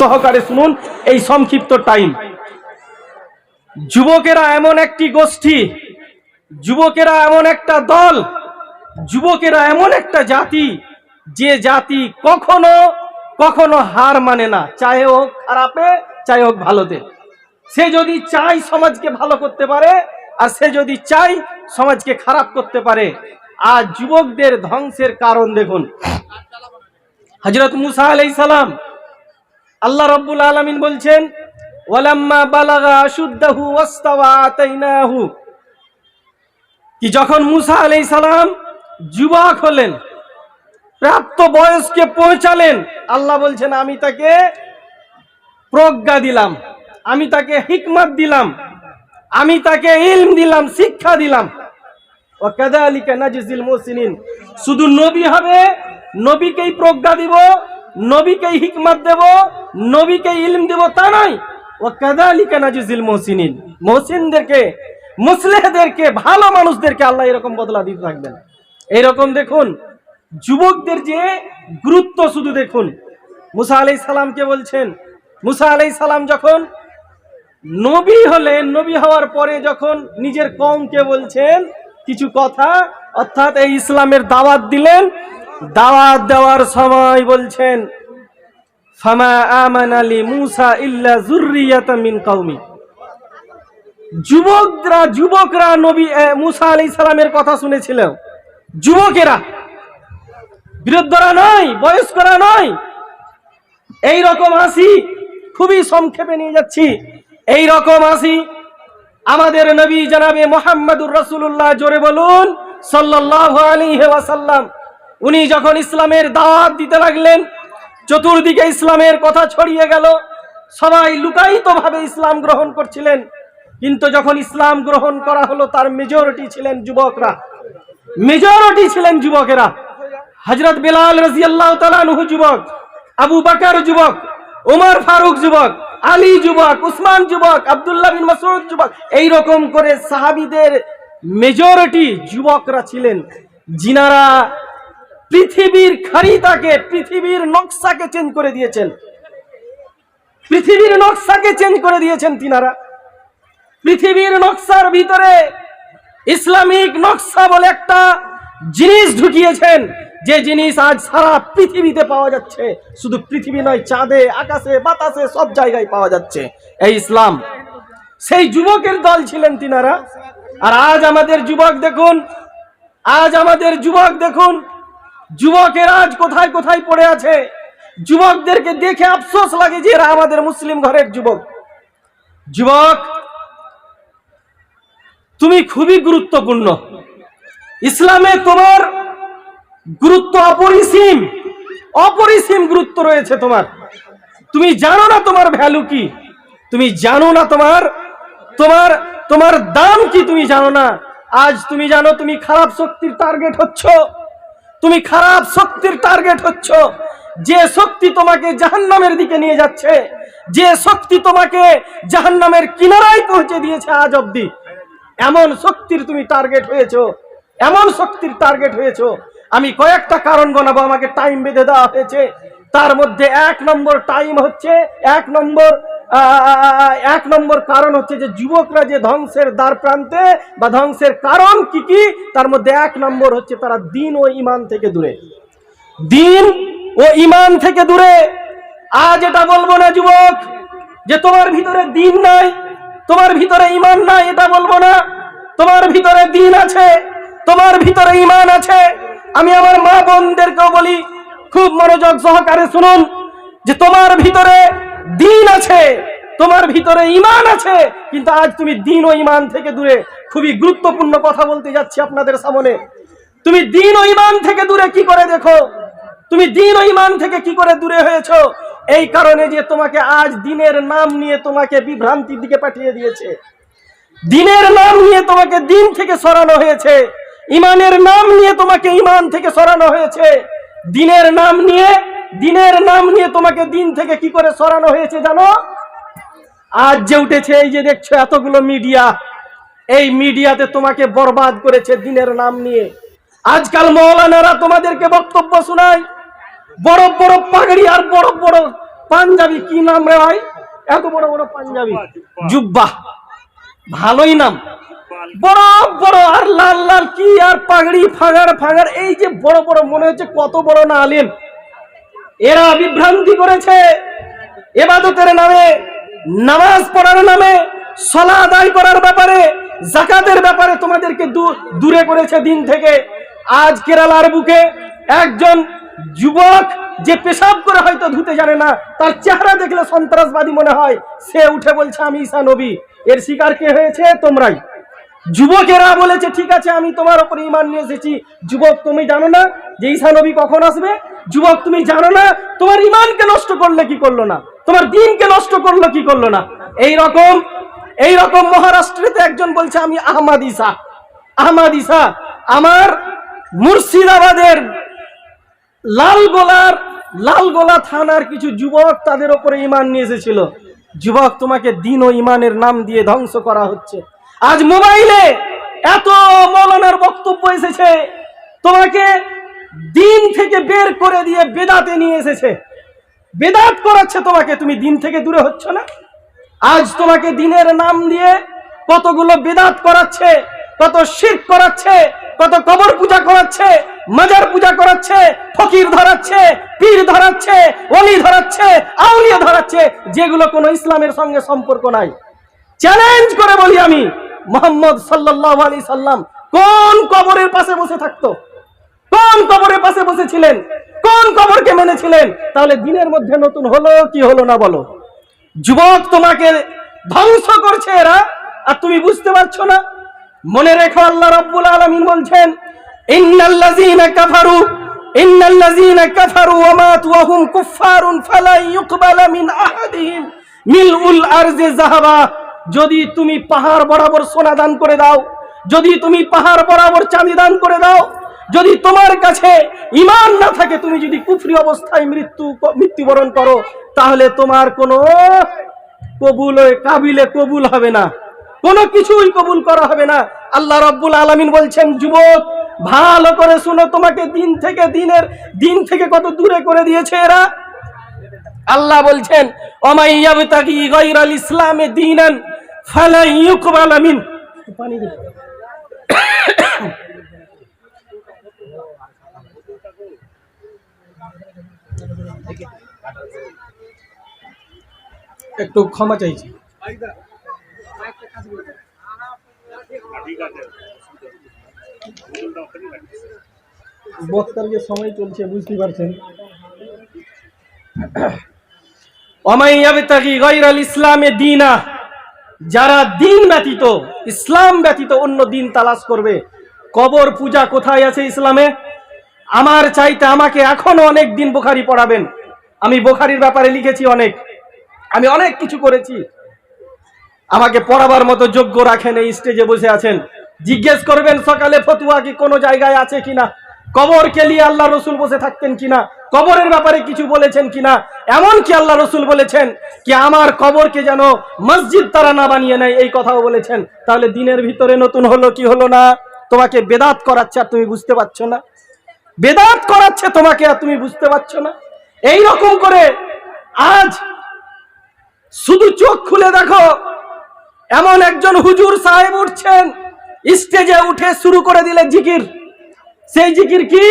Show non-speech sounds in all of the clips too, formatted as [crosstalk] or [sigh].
সহকারে শুনুন এই সংক্ষিপ্ত টাইম। যুবকেরা এমন একটি গোষ্ঠী, যুবকেরা এমন একটা দল, যুবকেরা এমন একটা জাতি, যে জাতি কখনো কখনো হার মানে না। চাহে হোক খারাপে, চাহে হোক ভালোতে। সে যদি চাই সমাজকে ভালো করতে পারে, আর সে যদি চাই সমাজকে খারাপ করতে পারে, আর যুবকদের ধ্বংসের কারণ দেখুন। হজরত মুসা আলাই সালাম আল্লাহ রব্বুল আলমিন বলছেন, ওয়ালাম্মা কি যখন মুসা আলাই সালাম যুবক হলেন, প্রাপ্ত বয়সকে পৌঁছালেন, আল্লাহ বলছেন, আমি তাকে প্রজ্ঞা দিলাম, আমি তাকে হিকমত দিলাম, আমি তাকে ইলম দিলাম, শিক্ষা দিলাম। ও কাদালিকা নাজিজিল মুহসিনিন, শুধু নবী হবে, নবীকেই প্রজ্ঞা দিব নবীকেই হিকমত দেব, নবীকে ইলম দেব, তা নয়। ও কাদালিকা নাজিজিল মুহসিনিন। মুহসিনদেরকে, মুসলিহদেরকে, ভালো মানুষদেরকে আল্লাহ এরকম বদলা দিতে থাকবেন। এইরকম দেখুন, যুবকদের যে গুরুত্ব শুধু দেখুন। মুসা আলাই সালামকে বলছেন? মুসা আলাই সালাম যখন নবী হলেন, নবী হওয়ার পরে যখন নিজের কমকে বলছেন, কিছু কথা, অর্থাৎ এই ইসলামের দাওয়াত দিলেন দাওয়াত দেওয়ার সময় বলছেন, ফামা আমান আলী মুসা ইল্লা জুররিয়াতা মিন কওমি। যুবকরা যুবকরা নবী মুসা আলাইহিস সালামের কথা শুনেছিল যুবকেরা, বৃদ্ধরা নয়, বয়স্করা নয় এই রকম আসি খুবই সংক্ষেপে নিয়ে যাচ্ছি। এই রকম আসি আমাদের নবী জানাবে মোহাম্মদুর রসুল্লাহ জোরে বলুন সাল্লাহ আলী ওয়াসাল্লাম। উনি যখন ইসলামের দাওয়াত দিতে লাগলেন, চতুর্দিকে ইসলামের কথা ছড়িয়ে গেল, সবাই লুকায়িত ভাবে ইসলাম গ্রহণ করছিলেন। কিন্তু যখন ইসলাম গ্রহণ করা হলো, তার মেজরিটি ছিলেন যুবকরা। মেজরিটি ছিলেন যুবকেরা। হজরত বেলাল রাজিয়াল্লাহ তালানহু যুবক, আবু বাকার যুবক ওমর ফারুক যুবক, আলী যুবক, উসমান যুবক, আব্দুল্লাহ বিন মাসউদ যুবক এই রকম করে সাহাবিদের মেজরিটি যুবকরা ছিলেন। যিনারা পৃথিবীর খারিতাকে পৃথিবীর নকশাকে চেঞ্জ করে দিয়েছেন। পৃথিবীর নকশাকে চেঞ্জ করে দিয়েছেন তিনারা। পৃথিবীর নকশার ভিতরে ইসলামিক নকশা বলে একটা জিনিস ঢুকিয়েছেন, যে জিনিস আজ সারা পৃথিবীতে পাওয়া যাচ্ছে। শুধু পৃথিবী নয়, চাঁদে, আকাশে, বাতাসে সব জায়গায় পাওয়া যাচ্ছে এই ইসলাম। সেই যুবকের দল ছিলেন তিনারা। আর আজ আমাদের যুবক দেখুন, আজ আমাদের যুবক দেখুন যুবকের আজ কোথায় কোথায় পড়ে আছে? যুবকদেরকে দেখে আফসোস লাগে যে এরা আমাদের মুসলিম ঘরের যুবক। যুবক, তুমি খুবই গুরুত্বপূর্ণ। ইসলামে তোমার গুরুত্ব অপরিসীম। অপরিসীম গুরুত্ব রয়েছে তোমার। তুমি জানো না তোমার ভ্যালু কি। তুমি জানো না তোমার তোমার তোমার দাম কি তুমি জানো না। আজ তুমি জানো তুমি খারাপ শক্তির টার্গেট হচ্ছ। তুমি খারাপ শক্তির টার্গেট হচ্ছ। যে শক্তি তোমাকে জাহান্নামের দিকে নিয়ে যাচ্ছে, যে শক্তি তোমাকে জাহান্নামের কিনারায় পৌঁছে দিয়েছে আজ অব্দি এমন শক্তির তুমি টার্গেট হয়েছো, এমন শক্তির টার্গেট হয়েছ। আমি কয়েকটা কারণ গণাবো, আমাকে টাইম বেঁধে দেওয়া হয়েছে। তার মধ্যে এক নম্বর টাইম হচ্ছে, এক নম্বর এক নম্বর কারণ হচ্ছে যে যুবকরা যে ধ্বংসের দ্বার প্রান্তে বা ধ্বংসের কারণ কি কি, তার মধ্যে এক নম্বর হচ্ছে তারা দিন ও ইমান থেকে দূরে। দিন ও ইমান থেকে দূরে। আজ এটা বলব না যুবক যে তোমার ভিতরে দিন নাই, তোমার ভিতরে ইমান নাই, এটা বলব না। তোমার ভিতরে দিন আছে, তোমার ভিতরে ইমান আছে। আমি আমার মা বোনদেরকেও বলি, খুব মনোযোগ সহকারে শুনুন যে তোমার ভিতরে দিন আছে, তোমার ভিতরে ইমান আছে, কিন্তু আজ তুমি দিন ও ইমান থেকে দূরে খুবই গুরুত্বপূর্ণ কথা বলতে যাচ্ছি আপনাদের সামনে। তুমি দিন ও ইমান থেকে দূরে কি করে দেখো? তুমি দিন ও ইমান থেকে কি করে দূরে হয়েছো? এই কারণে যে তোমাকে আজ দিনের নাম নিয়ে তোমাকে বিভ্রান্তির দিকে পাঠিয়ে দিয়েছে। দিনের নাম নিয়ে তোমাকে দিন থেকে সরানো হয়েছে। ইমানের নাম নিয়ে তোমাকে ইমান থেকে সরানো হয়েছে। দিনের নাম নিয়ে দিনের নাম নিয়ে তোমাকে দিন থেকে কি করে সরানো হয়েছে জানো? আজ যে উঠেছে, এই যে দেখছ এতগুলো মিডিয়া, এই মিডিয়াতে তোমাকে বরবাদ করেছে দিনের নাম নিয়ে। আজকাল মৌলানারা তোমাদেরকে বক্তব্য শোনায় বড় বড় পাগড়ি আর বড় বড় পাঞ্জাবি। কি নাম রে ভাই? এত বড় বড় পাঞ্জাবি। জুব্বা। ভালোই নাম। বড় বড় আর লাল লাল কি আর পাগড়ি, ফাগাড় ফাগাড়, এই যে বড় বড়, মনে হচ্ছে কত বড় না আলেম। এরা বিভ্রান্তি করেছে। এবাদতের নামে, নামাজ পড়ার নামে সলা আদায় করার ব্যাপারে জাকাতের ব্যাপারে তোমাদেরকে দূরে করেছে দিন থেকে। আজ কেরালার বুকে একজন যুবক যে পেশাব করে হয়তো ধুতে জানে না, তার চেহারা দেখলে সন্ত্রাসবাদী মনে হয়। সে উঠে বলছে, আমি ঈসা নবী। এর শিকার কে হয়েছে? তোমরাই। যুবকেরা বলেছে, ঠিক আছে, আমি তোমার উপরে ইমান নিয়ে এসেছি। যুবক, তুমি জানো না যে ঈসা নবী কখন আসবে? যুবক, তুমি জানো না, তোমার ইমানকে নষ্ট করলে কি করল না? তোমার দিনকে নষ্ট করল কি করল না? এই রকম এই রকম মহারাষ্ট্রেতে একজন বলছে, আমি আহমাদ ঈসা আহমাদ ঈসা, আমার মুর্শিদাবাদের লালগোলার লালগোলা থানার কিছু যুবক তাদের ওপরে ইমান নিয়ে এসেছিল। যুবক, তোমাকে দিন ও ইমানের নাম দিয়ে ধ্বংস করা হচ্ছে। আজ মোবাইলে এত মৌলানার বক্তব্য এসেছে। তোমাকে দিন থেকে বের করে দিয়ে বেদাতে নিয়ে এসেছে। বেদাত করাচ্ছে তোমাকে, তুমি দিন থেকে দূরে হচ্ছ না। আজ তোমাকে দিনের নাম দিয়ে কতগুলো বেদাত করাচ্ছে, কত শির করাচ্ছে, কত কবর পূজা করাচ্ছে, মাজার পূজা করাচ্ছে, ফকির ধরাচ্ছে, পীর ধরাচ্ছে অলি ধরাচ্ছে, আউলিয়া ধরাচ্ছে, যেগুলো কোনো ইসলামের সঙ্গে সম্পর্ক নাই। চ্যালেঞ্জ করে বলি আমি, মোহাম্মদ সাল্লাহ আলি সাল্লাম কোন কবরের পাশে বসে থাকতো? কোন কবরের পাশে বসেছিলেন? কোন কবরকে মেনেছিলেন? তাহলে দিনের মধ্যে নতুন হলো কি হলো না বলো? যুবক তোমাকে ধ্বংস করছে এরা, আর তুমি বুঝতে পারছ না। মনে রেখো আল্লাহ রাব্বুল আলামিন বলছেন, ইন্নাল্লাযীনা কাফারু ইন্নাল্লাযীনা কাফারু ওয়া মাতু ওয়া হুম কুফফারুন ফালা ইউকবালা মিন আহাদিহিম মিলউল আরজি যাহাবা। যদি তুমি পাহাড় বরাবর সোনা দান করে দাও, যদি তুমি পাহাড় বরাবর চাঁদি দান করে দাও যদি তোমার কাছে ইমান না থাকে, তুমি যদি কুফরি অবস্থায় মৃত্যু, মৃত্যুবরণ করো, তাহলে তোমার কোনো কবুল, কাবিলে কবুল হবে না। কোনো কিছুই কবুল করা হবে না। আল্লাহ রব্বুল আলামিন বলছেন, যুবক, ভালো করে শুনো তোমাকে দিন থেকে দিনের, দিন থেকে কত দূরে করে দিয়েছে এরা? আল্লাহ বলছেন ইসলামে দীনান ফালা ইউকবাল মিন দে। একটু ক্ষমা চাইছি। বক্তার যে সময় চলছে বুঝতে পারছেন। দীনা, যারা দিন ব্যতীত, ইসলাম ব্যতীত অন্য দিন তালাশ করবে। কবর পূজা কোথায় আছে ইসলামে? আমার চাইতে আমাকে এখনও অনেক দিন বোখারি পড়াবেন। আমি বোখারির ব্যাপারে লিখেছি অনেক। আমি অনেক কিছু করেছি। আমাকে পড়াবার মতো যোগ্য রাখেন এই স্টেজে বসে আছেন। জিজ্ঞেস করবেন, সকালে ফতুয়া কি কোনো জায়গায় আছে কিনা? কবর কেলিয়ে আল্লাহ রসুল বসে থাকতেন কিনা? কবরের ব্যাপারে কিছু বলেছেন কিনা? এমন কি আল্লাহ রসুল বলেছেন কি, আমার কবরকে যেন মসজিদ তারা না বানিয়ে নেয়, এই কথাও বলেছেন। তাহলে দিনের ভিতরে নতুন হলো কি হলো না? তোমাকে বেদাত করাচ্ছে আর তুমি বুঝতে পারছ না? বেদাত করাচ্ছে তোমাকে আর তুমি বুঝতে পারছ না? এই রকম করে আজ শুধু চোখ খুলে দেখো, এমন একজন হুজুর সাহেব উঠছেন, স্টেজে উঠে শুরু করে দিলে জিকির। সেই জিকির কি?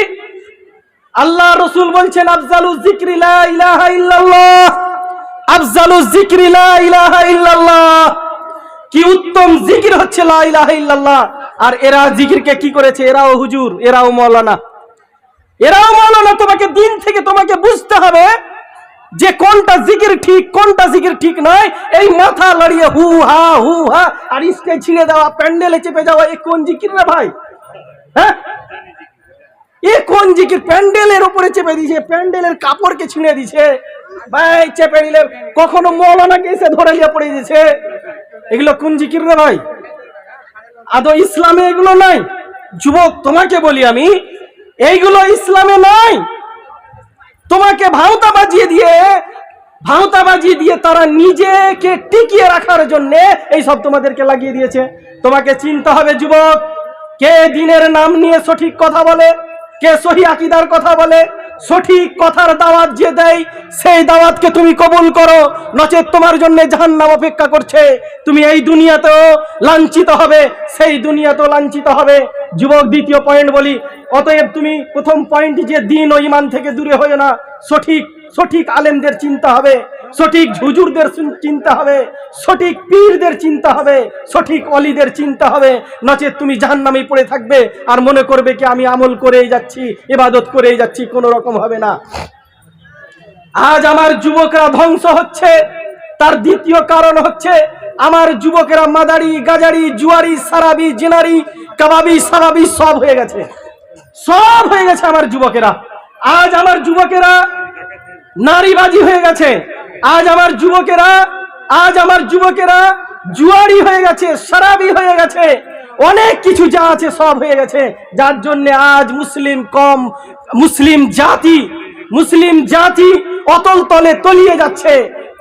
আল্লাহ রসুল বলছেন, আফজালু জিক্রি আফজালু জিক্রি ইলাহা কি উত্তম জিকির হচ্ছে লা আর এরা জিকিরকে কি করেছে? এরাও হুজুর, এরাও মৌলানা। এরাও মৌলানা তোমাকে দিন থেকে তোমাকে বুঝতে হবে যে কোনটা জিকির ঠিক, কোনটা জিকির ঠিক নয়। এই মাথা লড়িয়ে হু হা হু হা, আর ইসকে ছিঁড়ে দেওয়া, প্যান্ডেলে চেপে যাওয়া এই কোন জিকির না ভাই? হ্যাঁ? এ কোন জিকির? প্যান্ডেলের উপরে চেপে দিয়েছে, প্যান্ডেলের কাপড়কে ছিঁড়ে দিছে ভাই, চেপে নিলে কখনো মৌলানাকে এসে ধরে নিয়ে পড়ে দিয়েছে এগুলো কোন জিকির রে ভাই? আদৌ ইসলামে এগুলো নাই? যুবক, তোমাকে বলি আমি এইগুলো ইসলামে নাই তোমাকে ভাওতা বাজিয়ে দিয়ে, ভাওতা বাজিয়ে দিয়ে তারা নিজেকে টিকিয়ে রাখার জন্য এই সব তোমাদেরকে লাগিয়ে দিয়েছে। তোমাকে চিনতে হবে, যুবক, কে দিনের নাম নিয়ে সঠিক কথা বলে, কে সহি আকিদার কথা বলে, সঠিক কথার দাওয়াত যে দেয়, সেই দাওয়াতকে তুমি কবুল করো, নচেত তোমার জন্য জাহান্নাম অপেক্ষা করছে। তুমি এই দুনিয়াতেও লাঞ্ছিত হবে, সেই দুনিয়াতেও লাঞ্ছিত হবে। যুবক, দ্বিতীয় পয়েন্ট বলি। অতএব তুমি প্রথম পয়েন্ট যে দিন ও ইমান থেকে দূরে হয়ে না, সঠিক সঠিক আলেমদের চিন্তা হবে, সঠিক হুজুরদের চিন- চিন্তা হবে, সঠিক পীরদের চিন্তা হবে, সঠিক অলিদের চিন্তা হবে। নচেত তুমি জাহান্নামেই পড়ে থাকবে আর মনে করবে কি, আমি আমল করেই যাচ্ছি, ইবাদত করেই যাচ্ছি, কোনো রকম হবে না। আজ আমার যুবকরা ধ্বংস হচ্ছে, তার দ্বিতীয় কারণ হচ্ছে আমার যুবকেরা মাদারি, গাজারি, জুয়ারি, সারাবি, জেনারি, কাবাবি, সারাবি সব হয়ে গেছে। সব হয়ে গেছে আমার যুবকেরা। আজ আমার যুবকেরা নারীবাজি হয়ে গেছে। আজ আমার যুবকেরা, আজ আমার যুবকেরা জুয়ারি হয়ে গেছে, সারাবি হয়ে গেছে। অনেক কিছু যা আছে সব হয়ে গেছে। যার জন্য আজ মুসলিম কম, মুসলিম জাতি মুসলিম জাতি অতল তলে তলিয়ে যাচ্ছে,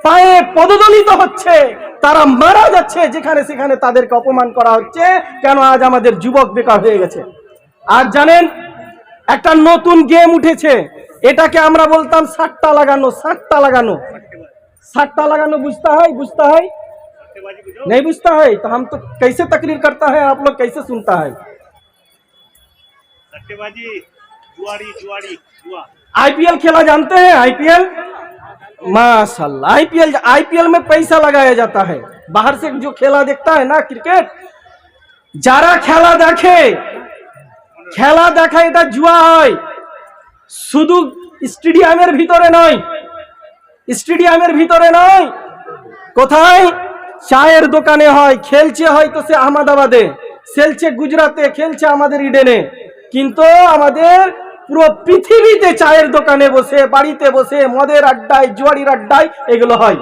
পায়ে পদদলিত হচ্ছে। তারা মারা যাচ্ছে যেখানে সেখানে তাদেরকে অপমান করা হচ্ছে কেন আজ আমাদের যুবক বেকার হয়ে গেছে আর জানেন একটা নতুন গেম উঠেছে এটাকে আমরা বলতাম সাতটা লাগানো সাতটা লাগানো साट्टा लगाना बुझता है बुझता है नहीं बुझता है तो हम तो कैसे तकरीर करता है आप लोग कैसे सुनता है सट्टेबाजी जुआरी जुआरी जुआ आईपीएल खेला जानते हैं आईपीएल माशाल्लाह आईपीएल आईपीएल में पैसा लगाया जाता है बाहर से जो खेला देखता है ना क्रिकेट যারা খেলা দেখে খেলা দেখা এটা জুয়া হয় শুধু স্টেডিয়ামের ভিতরে নয় স্টেডিয়ামের ভিতরে নয় কোথায় চায়ের দোকানে হয় খেলছে হয়তো সে আহমেদাবাদে খেলছে গুজরাটে খেলছে আমাদের ইডেনে কিন্তু আমাদের পুরো পৃথিবীতে চায়ের দোকানে বসে, বাড়িতে বসে, মদের আড্ডায়, জুয়ারির আড্ডায় এগুলো হয়।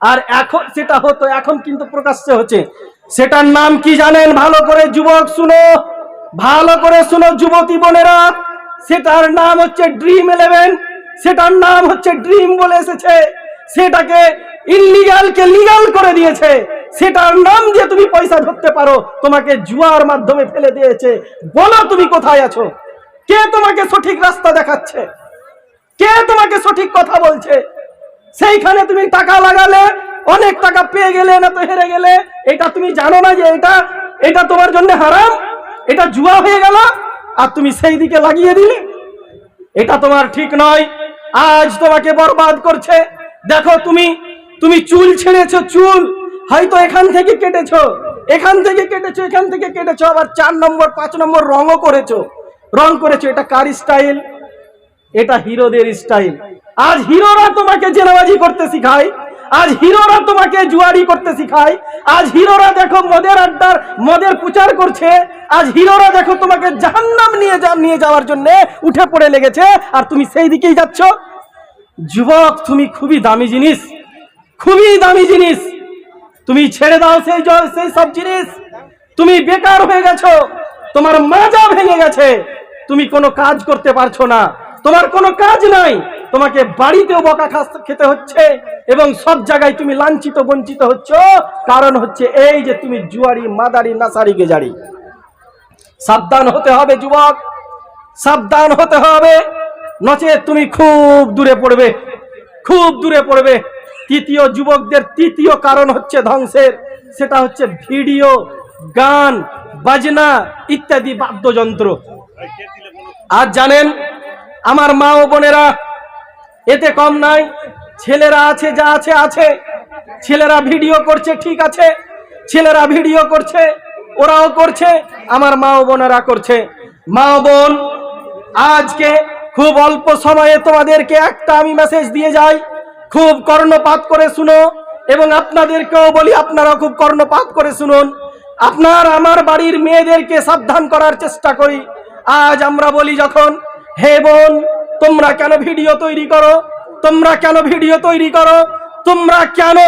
আর এখন সেটা হতো, এখন কিন্তু প্রকাশ্যে হচ্ছে। সেটার নাম কি জানেন? ভালো করে যুবক শুনো, ভালো করে শুনো যুবতী বোনেরা। সেটার নাম হচ্ছে ড্রিম ইলেভেন সেটার নাম হচ্ছে ড্রিম বলে এসেছে। সেটাকে ইলিগালকে লিগাল করে দিয়েছে। সেটার নাম দিয়ে তুমি পয়সা ধরতে পারো। তোমাকে জুয়ার মাধ্যমে ফেলে দিয়েছে। বলো তুমি কোথায় আছো? কে তোমাকে সঠিক রাস্তা দেখাচ্ছে? কে তোমাকে সঠিক কথা বলছে? সেইখানে তুমি টাকা লাগালে, অনেক টাকা পেয়ে গেলে, না তো হেরে গেলে, এটা তুমি জানো না যে এটা এটা তোমার জন্য হারাম, এটা জুয়া হয়ে গেল, আর তুমি সেই দিকে লাগিয়ে দিলে। এটা তোমার ঠিক নয়। আজ তোমাকে বরবাদ করছে। দেখো তুমি তুমি চুল ছেড়েছো, চুল। হয়তো এখান থেকে কেটেছো। এখান থেকে কেটেছো, এখান থেকে কেটেছো, আবার চার নম্বর, পাঁচ নম্বর রঙও করেছ। রং করেছ, এটা কার স্টাইল এটা হিরোদের স্টাইল আজ হিরোরা তোমাকে জেনাবাজি করতে শিখায় আজ হিরোরা তোমাকে জুয়ারি করতে শিখায় আজ হিরোরা দেখো মদের আড্ডার, মদের প্রচার করছে আজ হিরোরা দেখো তোমাকে জাহান্নাম নিয়ে যা, নিয়ে যাওয়ার জন্য উঠে পড়ে লেগেছে, আর তুমি সেই দিকেই যাচ্ছ। যুবক, তুমি খুবই দামি জিনিস, খুবই দামি জিনিস। তুমি ছেড়ে দাও সেই সেই সব জিনিস। তুমি বেকার হয়ে গেছো। তোমার মাজা ভেঙে গেছে। তুমি কোনো কাজ করতে পারছ না। তোমার কোনো কাজ নাই। তোমাকে বাড়িতেও বকা খেতে হচ্ছে এবং সব জায়গায় তুমি লাঞ্ছিত, বঞ্চিত হচ্ছ। কারণ হচ্ছে এই যে তুমি জুয়ারি, মাদারি, নাসারি, গেজারি। সাবধান হতে হবে যুবক। সাবধান হতে হবে। নচেত তুমি খুব দূরে পড়বে। খুব দূরে পড়বে। তৃতীয় যুবকদের তৃতীয় কারণ হচ্ছে ধ্বংসের। সেটা হচ্ছে ভিডিও, গান বাজনা ইত্যাদি বাদ্যযন্ত্র। আর জানেন, আমার মা ও বোনেরা, এতে কম নাই, ছেলেরা আছে, যা আছে আছে। ছেলেরা ভিডিও করছে, ঠিক আছে। ছেলেরা ভিডিও করছে, ওরাও করছে, আমার মা ও বোনেরা করছে। মা ও বোন, আজকে খুব অল্প সময়ে তোমাদেরকে একটা আমি মেসেজ দিয়ে যাই। খুব কর্ণপাত করে শুনো, এবং আপনাদেরকেও বলি আপনারা খুব কর্ণপাত করে শুনুন। আপনার, আমার বাড়ির মেয়েদেরকে সাবধান করার চেষ্টা করি। আজ আমরা বলি যখন, হে বোন, তোমরা কেন ভিডিও তৈরি করো? তোমরা কেন ভিডিও তৈরি করো? তোমরা কেন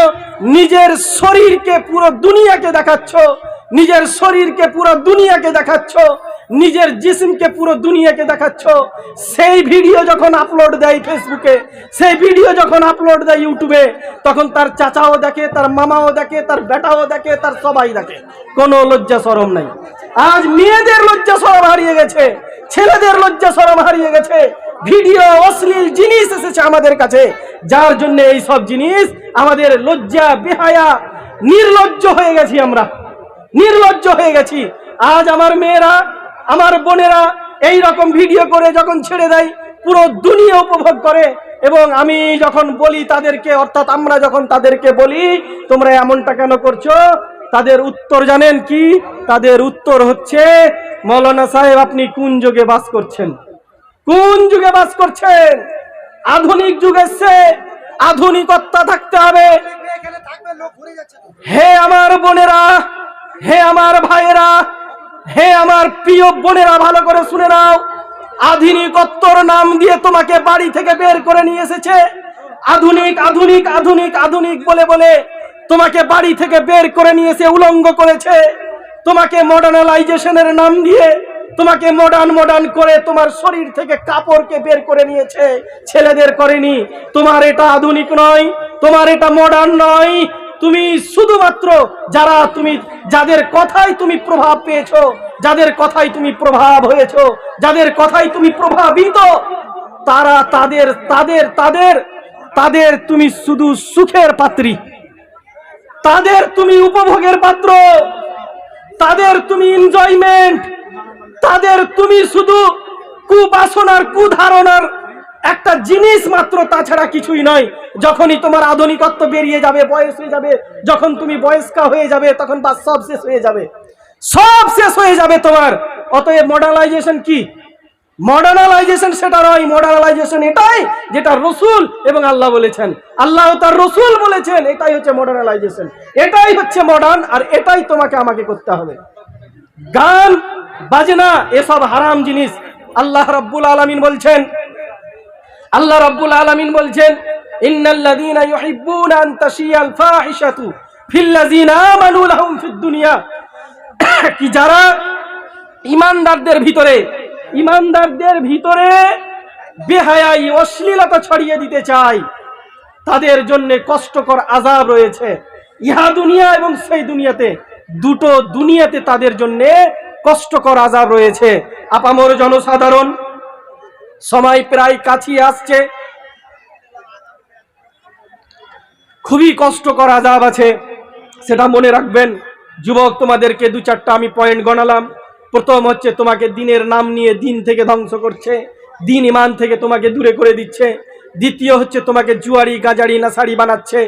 নিজের শরীরকে পুরো দুনিয়াকে দেখাচ্ছ? নিজের শরীরকে পুরো দুনিয়াকে দেখাচ্ছ? নিজের জিসমকে পুরো দুনিয়াকে দেখাচ্ছ। সেই ভিডিও যখন আপলোড দেয় ফেসবুকে, সেই ভিডিও যখন আপলোড দেয় ইউটিউবে, তখন তার চাচাও দেখে, তার মামাও দেখে, তার বেটাও দেখে, তার সবাই দেখে। কোনো লজ্জা সরম নাই। আজ মেয়েদের লজ্জা সরম হারিয়ে গেছে, ছেলেদের লজ্জা সরম হারিয়ে গেছে। ভিডিও অশ্লীল জিনিস এসেছে আমাদের কাছে, যার জন্য এই সব জিনিস আমাদের লজ্জা, বেহায়া, নির্লজ্জ হয়ে গেছি আমরা। নির্লজ্জ হয়ে গেছি। আজ আমার মেয়েরা আমার বোনেরা এই রকম ভিডিও করে যখন ছেড়ে দেয় পুরো দুনিয়া উপভোগ করে এবং আমি যখন বলি তাদেরকে অর্থাৎ আমরা যখন তাদেরকে বলি তোমরা এমনটা কেন করছ? তাদের উত্তর জানেন কি? তাদের উত্তর হচ্ছে মৌলানা সাহেব আপনি কোন যুগে বাস করছেন? কোন যুগে বাস করছেন? আধুনিক যুগ এসছে আধুনিকত্বা থাকতে হবে। হে আমার বোনেরা হে আমার ভাইয়েরা হে আমার প্রিয় বোনেরা, ভালো করে শুনে নাও। আধুনিকত্বর নাম দিয়ে তোমাকে বাড়ি থেকে বের করে নিয়ে এসেছে। আধুনিক আধুনিক আধুনিক আধুনিক বলে বলে তোমাকে বাড়ি থেকে বের করে নিয়ে এসে উলঙ্গ করেছে। তোমাকে মডার্নালাইজেশনের নাম দিয়ে তোমাকে মডার্ন মডার্ন করে তোমার শরীর থেকে কাপড়কে বের করে নিয়েছে। ছেলেদের করেনি। তোমার এটা আধুনিক নয়, তোমার এটা মডার্ন নয় তুমি শুধুমাত্র যারা তুমি, যাদের কথাই তুমি প্রভাব পেয়েছ, যাদের কথাই তুমি প্রভাব হয়েছো, যাদের কথাই তুমি প্রভাবিত, তারা তাদের তাদের তাদের তাদের তুমি শুধু সুখের পাত্রী। তাদের তুমি উপভোগের পাত্র। তাদের তুমি এনজয়মেন্ট তাদের তুমি শুধু কুবাসনার, কুধারণার একটা জিনিস মাত্র তাছাড়া কিছুই নয়। যখনই তোমার আধুনিকত্ব বেরিয়ে যাবে, বয়স হয়ে যাবে, যখন তুমি বয়স্কা হয়ে যাবে, তখন বা সব শেষ হয়ে যাবে। সব শেষ হয়ে যাবে তোমার। অতএব মডার্নাইজেশন কি? মডার্নালাইজেশন সেটা নয় মডার্নালাইজেশন এটাই যেটা রসুল এবং আল্লাহ বলেছেন। আল্লাহ তার রসুল বলেছেন, এটাই হচ্ছে মডার্নালাইজেশন এটাই হচ্ছে মডার্ন আর এটাই তোমাকে আমাকে করতে হবে। গান, বাজনা, এসব হারাম জিনিস। আল্লাহ রাব্বুল আলামিন বলছেন আল্লাহ রাব্বুল আলামিন বলছেন, ইন্নাল্লাযীনা ইউহিব্বুনা আন তাশিয়াল ফাহিশাতু ফিল্লাযীনা আমানু লাহুম ফিদ দুনিয়া। [coughs] কি যারা ইমানদারদের ভিতরে ইমানদারদের ভিতরে বেহায়াই অশ্লীলতা ছড়িয়ে দিতে চায়, তাদের জন্য কষ্টকর আজাব রয়েছে। ইহা দুনিয়া এবং সেই দুনিয়াতে, দুটো দুনিয়াতে তাদের জন্য কষ্টকর আজাব রয়েছে। আপামর জনসাধারণ সময় প্রায় কাছিয়ে আসছে। খুবই কষ্টকর আজাব আছে, সেটা মনে রাখবেন। যুবক, তোমাদেরকে দু চারটা আমি পয়েন্ট গণালাম। প্রথম হচ্ছে, তোমাকে দিনের নাম নিয়ে দিন থেকে ধ্বংস করছে, দিন ইমান থেকে তোমাকে দূরে করে দিচ্ছে। দ্বিতীয় হচ্ছে, তোমাকে জুয়ারি, গাজারি, নাসারি বানাচ্ছে।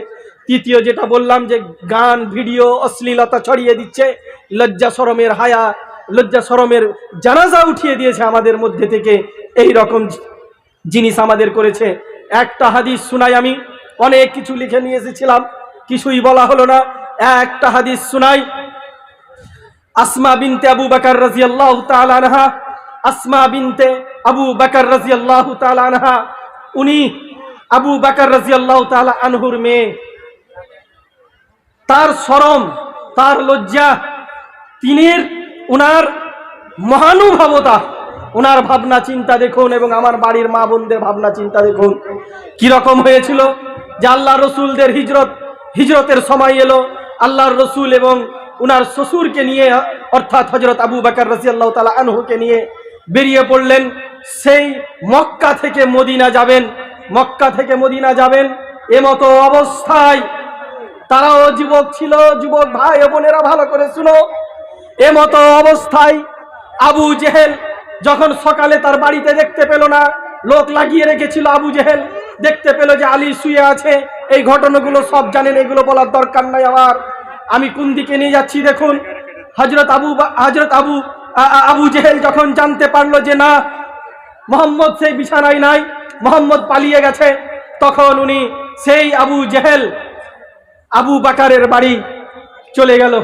তৃতীয় যেটা বললাম যে, গান, ভিডিও, অশ্লীলতা ছড়িয়ে দিচ্ছে। লজ্জা সরমের হায়া, লজ্জা সরমের জানাজা উঠিয়ে দিয়েছে আমাদের মধ্যে থেকে। এই রকম জিনিস আমাদের করেছে। একটা হাদিস শুনাই আমি, অনেক কিছু লিখে নিয়ে এসেছিলাম, কিছুই বলা হলো না। একটা হাদিস শুনাই, আসমা বিনতে আবু বাকার রাজিয়াল্লাহু তাআলা আনহা, আসমা বিনতে আবু বাকার রাজিয়াল্লাহু তাআলা আনহা, উনি আবু বাকার রাজিয়াল্লাহু তালা আনহুর মেয়ে। তার শরম তার লজ্জা, তিনির, উনার মহানুভবতা ওনার ভাবনা চিন্তা দেখুন এবং আমার বাড়ির মা বোনদের ভাবনা চিন্তা দেখুন। কীরকম হয়েছিল যে আল্লাহ রসুলদের হিজরত, হিজরতের সময় এলো, আল্লাহর রসুল এবং উনার শ্বশুরকে নিয়ে, অর্থাৎ হজরত আবু বাকার আল্লাহ তালা আনহুকে নিয়ে বেরিয়ে পড়লেন। সেই মক্কা থেকে মদিনা যাবেন। মক্কা থেকে মদিনা যাবেন। এমতো অবস্থায় তারাও যুবক ছিল। যুবক ভাই বোনেরা ভালো করে শুনো। এমতো অবস্থায় আবু জেহেল যখন সকালে তার বাড়িতে দেখতে পেল না, লোক লাগিয়ে রেখেছিল আবু জেহেল। দেখতে পেল যে আলী শুয়ে আছে। এই ঘটনাগুলো সব জানেন, এগুলো বলার দরকার নাই আমার। আমি কোন দিকে নিয়ে যাচ্ছি দেখুন? হজরত আবু হজরত আবু আবু জেহেল যখন জানতে পারল যে না, মোহাম্মদ সেই বিছানায় নাই, মোহাম্মদ পালিয়ে গেছে, তখন উনি সেই আবু জেহেল, আবু বাকারের বাড়ি চলে গেল।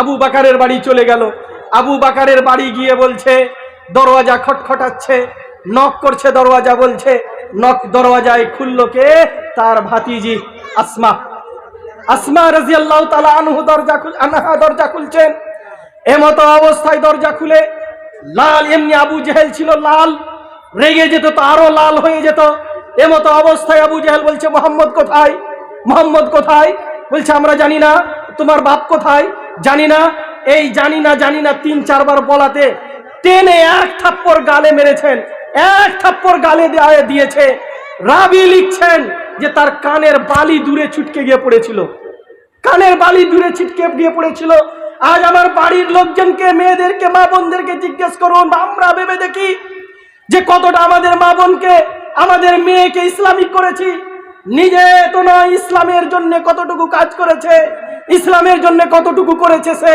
আবু বাকারের বাড়ি চলে গেল। আবু বাকারের বাড়ি গিয়ে বলছে দরওয়াজা খটখটাচ্ছে নক করছে দরওয়াজা বলছে নক দরওয়াজায় খুললো কে? তার ভাতিজি আসমা। আসমা রাজিয়াল্লাহু তাআলা আনহু দরজা খুল, আনহা দরজা খুলছেন। এমতো অবস্থায় দরজা খুলে লাল, এমনি আবু জেহেল ছিল লাল, রেগে যেত তো আরও লাল হয়ে যেত। এমতো অবস্থায় আবু জেহেল বলছে, মোহাম্মদ কোথায়? মোহাম্মদ কোথায়? বলছে, আমরা জানি না। তোমার বাপ কোথায়? জানি না। এই জানি না জানি না। তিন, চারবার বলাতে টেনে এক থাপ্পড় গালে মেরেছেন, এক থাপ্পড় গালে দেয়া দিয়েছে। রাবি লিখছেন যে তার কানের বালি দূরে ছুটকে গিয়ে পড়েছিল। কানের বালি দূরে ছিটকে গিয়ে পড়েছিল। আজ আমার বাড়ির লোকজনকে, মেয়েদেরকে, মা বোনদেরকে জিজ্ঞেস করুন, আমরা ভেবে দেখি যে কতটা আমাদের মা বোনকে, আমাদের মেয়েকে ইসলামিক করেছি। নিজে তো নয় ইসলামের জন্য কতটুকু কাজ করেছে, ইসলামের জন্য কতটুকু করেছে সে?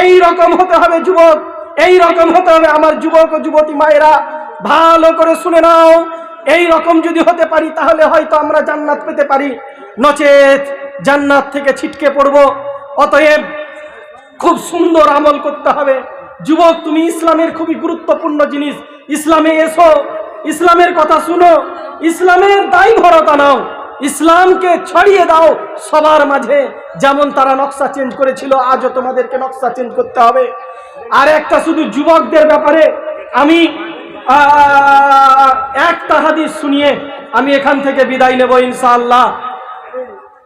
এই রকম হতে হবে যুবক। এই রকম হতে হবে আমার যুবক ও যুবতী মায়েরা, ভালো করে শুনে নাও। এই রকম যদি হতে পারি, তাহলে হয়তো আমরা জান্নাত পেতে পারি। নচেত জান্নাত থেকে ছিটকে পড়ব। অতএব খুব সুন্দর আমল করতে হবে। যুবক, তুমি ইসলামের খুবই গুরুত্বপূর্ণ জিনিস। ইসলামে এসো, ইসলামের কথা শুনো। ইসলামের দায়ভারতা নাও। ইসলামকে ছড়িয়ে দাও সবার মাঝে। যেমন তারা নকশা চেঞ্জ করেছিল, আজও তোমাদেরকে নকশা চেঞ্জ করতে হবে। আর একটা শুধু যুবকদের ব্যাপারে আমি আহ, একটা হাদিস শুনিয়ে আমি এখান থেকে বিদায় নেব ইনশাআল্লাহ।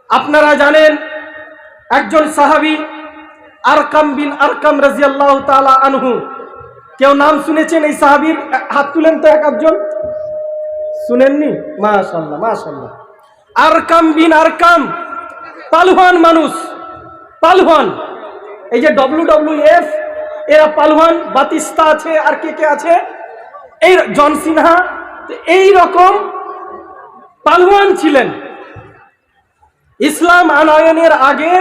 আপনারা জানেন একজন সাহাবী আরকাম বিন আরকাম রাজিয়াল্লাহ তাআলা আনহু কেউ নাম শুনেছেন এই সাহাবীর? হাত তুলেন তো এক একজন। শুনেননি? মাশাল্লাহ মাশাল্লাহ আরকাম বিন আরকাম পালওয়ান মানুষ পালওয়ান এই যে ডব্লিউ ডব্লিউ এফ এরা পালওয়ান, বাতিস্তা আছে, আর কে কে আছে? এই জন সিনহা এই রকম পালওয়ান ছিলেন। ইসলাম আনায়নের আগে,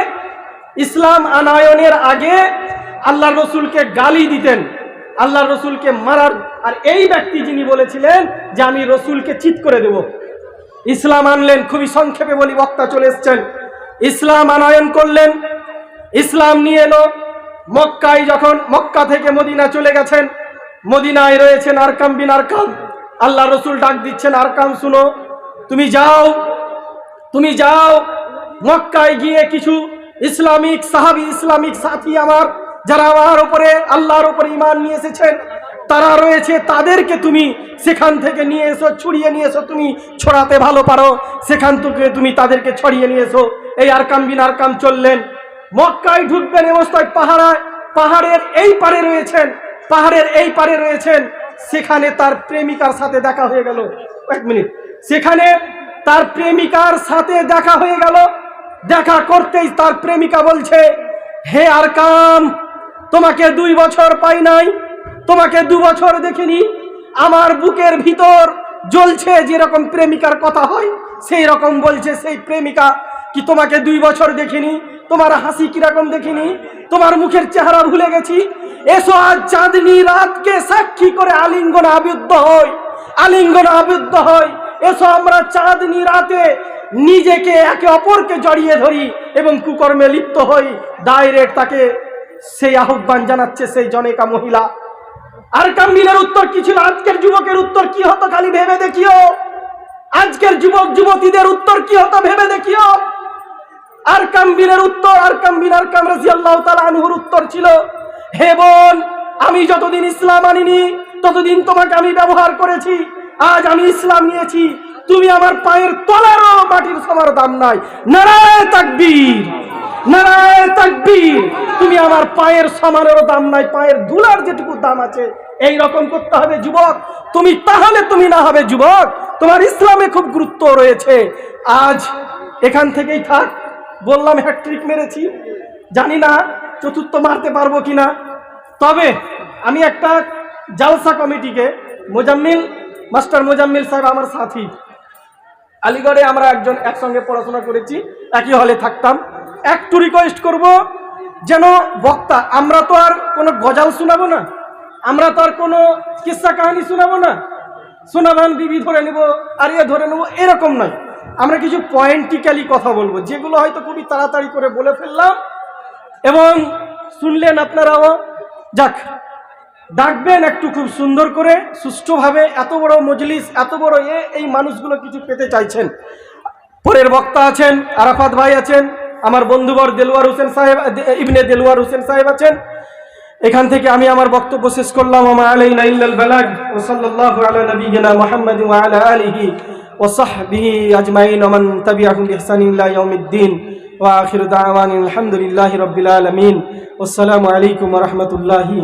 ইসলাম আনায়নের আগে আল্লাহ রসুলকে গালি দিতেন আল্লাহ রসুলকে মারার, আর এই ব্যক্তি যিনি বলেছিলেন যে আমি রসুলকে চিৎ করে দেব। ইসলাম আনলেন, খুবই সংক্ষেপে বলি, বক্তা চলে এসছেন। ইসলাম আনায়ন করলেন, ইসলাম নিয়ে এলো মক্কায় যখন মক্কা থেকে মদিনা চলে গেছেন, মদিনায় রয়েছেন আরকাম বিন আরকাম। আল্লাহ রসুল ডাক দিচ্ছেন, আরকাম, শুনো, তুমি যাও তুমি যাও। মক্কায় গিয়ে কিছু ইসলামিক সাহাবি, ইসলামিক সাথী আমার, যারা আমার উপরে, আল্লাহর উপরে ইমান নিয়ে এসেছেন, তারা রয়েছে, তাদেরকে তুমি সেখান থেকে নিয়ে এসো, ছড়িয়ে নিয়ে এসো, তুমি ছড়াতে ভালো পারো। সেখান থেকে তুমি তাদেরকে ছড়িয়ে নিয়ে এসো। এই আরকাম বিন আরকাম চললেন। মক্কায় ঢুকবেন অবস্থায় পাহাড়ায় পাহাড়ের এই পারে রয়েছেন, পাহাড়ের এই পারে রয়েছেন। সেখানে তার প্রেমিকার সাথে দেখা হয়ে গেল। এক মিনিট। সেখানে তার প্রেমিকার সাথে দেখা হয়ে গেল। দেখা করতেই তার প্রেমিকা বলছে, হে আর কাম তোমাকে দুই বছর পাই নাই। তোমাকে দু বছর দেখিনি। আমার বুকের ভিতর জ্বলছে যেরকম প্রেমিকার কথা হয় সেই রকম বলছে সেই প্রেমিকা, কি তোমাকে দুই বছর দেখিনি? তোমার হাসি কীরকম দেখিনি? তোমার মুখের চেহারা ভুলে গেছি। এসো আজ চাঁদনি রাতকে সাক্ষী করে আলিঙ্গন আবদ্ধ হই। আলিঙ্গন আবদ্ধ হয় এসো আমরা চাঁদনি রাতে নিজেকে একে অপরকে জড়িয়ে ধরি এবং কুকর্মে লিপ্ত হই। ডাইরেক্ট তাকে সেই আহ্বান জানাচ্ছে সেই জনেকা মহিলা। আর কামিলের উত্তর কি ছিল? আজকের যুবকের উত্তর কি হতো খালি ভেবে দেখিও? আজকের যুবক যুবতীদের উত্তর কি হতো ভেবে দেখিও? আর কাম্বিনের উত্তর আর কাম্বিন আর কামরাজি আল্লাহ তালা আনহুর উত্তর ছিল, হে বোন, আমি যতদিন ইসলাম আনিনি, ততদিন তোমাকে আমি ব্যবহার করেছি, আজ আমি ইসলাম নিয়েছি, তুমি আমার পায়ের তলারও মাটির সমার দাম নাই। নারায় তাকবীর নারায় তাকবীর, তুমি আমার পায়ের সমানেরও দাম নাই, পায়ের ধুলার যেটুকু দাম আছে, এই রকম করতে হবে যুবক। তুমি তাহলে তুমি না হবে যুবক, তোমার ইসলামে খুব গুরুত্ব রয়েছে। আজ এখান থেকেই থাক বললাম হ্যাট্রিক মেরেছি। জানি না চতুর্থ মারতে পারব কি না তবে আমি একটা জালসা কমিটিকে, মোজাম্মিল, মাস্টার মোজাম্মিল সাহেব আমার সাথী। আলিগড়ে আমরা একজন একসঙ্গে পড়াশোনা করেছি, একই হলে থাকতাম। একটু রিকোয়েস্ট করব যেন বক্তা, আমরা তো আর কোনো গজাল শোনাবো না। আমরা তো আর কোনো কিস্সা কাহিনী শোনাবো না। শোনাবান বিবি ধরে নেব আর ইয়ে ধরে নেব, এরকম নয়। আমরা কিছু পয়েন্টিক্যালি কথা বলব, যেগুলো হয়তো খুবই তাড়াতাড়ি করে বলে ফেললাম, এবং শুনলেন আপনারাও। যাক, ডাকবেন একটু খুব সুন্দর করে, সুষ্ঠুভাবে, এত বড় মজলিস, এত বড় এ, এই মানুষগুলো কিছু পেতে চাইছেন। পরের বক্তা আছেন, আরাফাত ভাই আছেন, আমার বন্ধুবর দেলওয়ার হোসেন সাহেব ইবনে দেলওয়ার হোসেন সাহেব আছেন। এখান থেকে আমি আমার বক্তব্য শেষ করলাম আমা আলাইনা ইল্লাল বালাগ, ওয়া আলা নাবিয়িনা ওয়া আলা আলিহি সাহবিহি আজমাইন ওয়া মান তাবিআহুম বিইহসানিন ইলা ইয়াউমিদ্দিন ওয়া আখিরু দাওয়ানা আলহামদুলিল্লাহি রাব্বিল আলামিন ওয়াসসালামু আলাইকুম ওয়া রাহমাতুল্লাহি